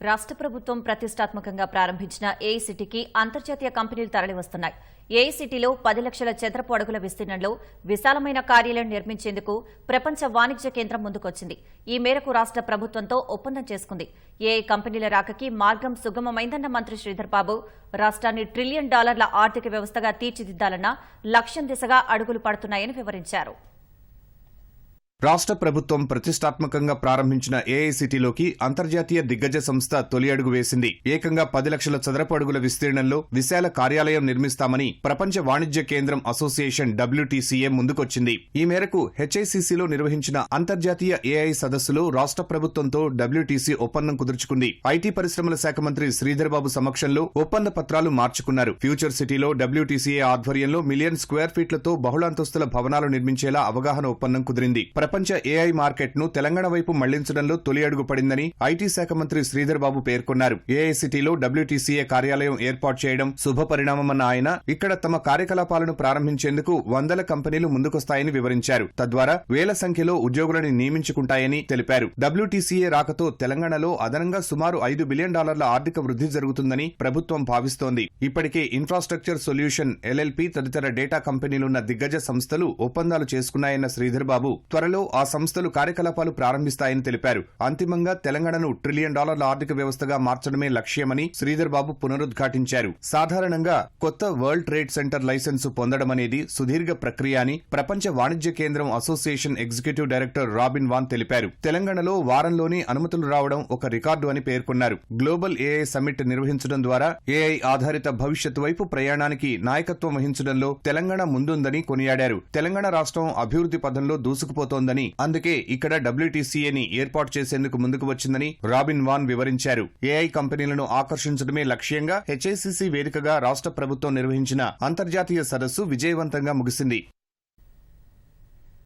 రాష్ట్ర ప్రభుత్వం ప్రతిష్టాత్మకంగా ప్రారంభించిన ఏఐసిటీకి అంతర్జాతీయ కంపెనీలు తరలివస్తున్నాయి. ఏఐసిటీలో పది లక్షల చదరపు అడుగుల విస్తీర్ణంలో విశాలమైన కార్యాలయం నిర్మించేందుకు ప్రపంచ వాణిజ్య కేంద్రం ముందుకొచ్చింది. ఈ మేరకు రాష్ట్ర ప్రభుత్వంతో ఒప్పందం చేసుకుంది. ఏఐ కంపెనీల రాకకి మార్గం సుగమమైందన్న మంత్రి శ్రీధర్ బాబు రాష్ట్రాన్ని ట్రిలియన్ డాలర్ల ఆర్థిక వ్యవస్థగా తీర్చిదిద్దాలన్న లక్ష్యం దిశగా అడుగులు పడుతున్నాయని వివరించారు. రాష్ట్ర ప్రభుత్వం ప్రతిష్టాత్మకంగా ప్రారంభించిన ఏఐసిటీలోకి అంతర్జాతీయ దిగ్గజ సంస్థ తొలి అడుగు వేసింది. ఏకంగా పది లక్షల చదరపు అడుగుల విస్తీర్ణంలో విశాల కార్యాలయం నిర్మిస్తామని ప్రపంచ వాణిజ్య కేంద్రం అసోసియేషన్ డబ్ల్యూటీసీఏ ముందుకొచ్చింది. ఈ మేరకు హెచ్ఐసిసిలో నిర్వహించిన అంతర్జాతీయ ఏఐ సదస్సులో రాష్ట్ర ప్రభుత్వంతో డబ్ల్యూటీసీ ఒప్పందం కుదుర్చుకుంది. ఐటీ పరిశ్రమల శాఖ మంత్రి శ్రీధర్బాబు సమక్షంలో ఒప్పంద పత్రాలు మార్చుకున్నారు. ఫ్యూచర్ సిటీలో డబ్ల్యూటీసీఏ ఆధ్వర్యంలో మిలియన్ స్క్వేర్ ఫీట్లతో బహుళాంతస్తుల భవనాలు నిర్మించేలా అవగాహన ఒప్పందం కుదిరింది. ప్రపంచ ఏఐ మార్కెట్ను తెలంగాణ వైపు మళ్ళించడంలో తొలి అడుగు పడిందని ఐటీ శాఖ మంత్రి శ్రీధర్ బాబు పేర్కొన్నారు ఏఐ సిటీలో డబ్ల్యూటీసీఏ కార్యాలయం ఏర్పాటు చేయడం శుభపరిణామమన్న ఆయన ఇక్కడ తమ కార్యకలాపాలను ప్రారంభించేందుకు వందల కంపెనీలు ముందుకొస్తాయని వివరించారు. తద్వారా వేల సంఖ్యలో ఉద్యోగులను నియమించుకుంటాయని తెలిపారు. డబ్ల్యూటీసీఏ రాకతో తెలంగాణలో అదనంగా సుమారు ఐదు బిలియన్ డాలర్ల ఆర్థిక వృద్ధి జరుగుతుందని ప్రభుత్వం భావిస్తోంది. ఇప్పటికే ఇన్ఫ్రాస్ట్రక్చర్ సొల్యూషన్ ఎల్ఎల్పి తదితర డేటా కంపెనీలున్న దిగ్గజ సంస్థలు ఒప్పందాలు చేసుకున్నాయన్న శ్రీధర్ బాబు త్వరలో ఆ సంస్థలు కార్యకలాపాలు ప్రారంభిస్తాయని తెలిపారు. అంతిమంగా తెలంగాణను ట్రిలియన్ డాలర్ల ఆర్థిక వ్యవస్థగా మార్చడమే లక్ష్యమని శ్రీధర్ బాబు పునరుద్ఘాటించారు. సాధారణంగా కొత్త వరల్డ్ ట్రేడ్ సెంటర్ లైసెన్సు పొందడం అనేది సుదీర్ఘ ప్రక్రియ అని ప్రపంచ వాణిజ్య కేంద్రం association executive director Robin Van తెలిపారు. తెలంగాణలో వారంలోనే అనుమతులు రావడం ఒక రికార్డు అని పేర్కొన్నారు. గ్లోబల్ ఏఐ సమ్మిట్ నిర్వహించడం ద్వారా ఏఐ ఆధారిత భవిష్యత్తు వైపు ప్రయాణానికి నాయకత్వం వహించడంలో తెలంగాణ ముందుందని కొనియాడారు. తెలంగాణ రాష్ట్రం అభివృద్ధి పథంలో దూసుకుపోతోంది. ఉందని అందుకే ఇక్కడ డబ్ల్యూటీసీఏని ఏర్పాటు చేసేందుకు ముందుకు వచ్చిందని రాబిన్ వాన్ వివరించారు. ఏఐ కంపెనీలను ఆకర్షించడమే లక్ష్యంగా హెచ్ఐసిసి వేదికగా రాష్ట్ర ప్రభుత్వం నిర్వహించిన అంతర్జాతీయ సదస్సు విజయవంతంగా ముగిసింది.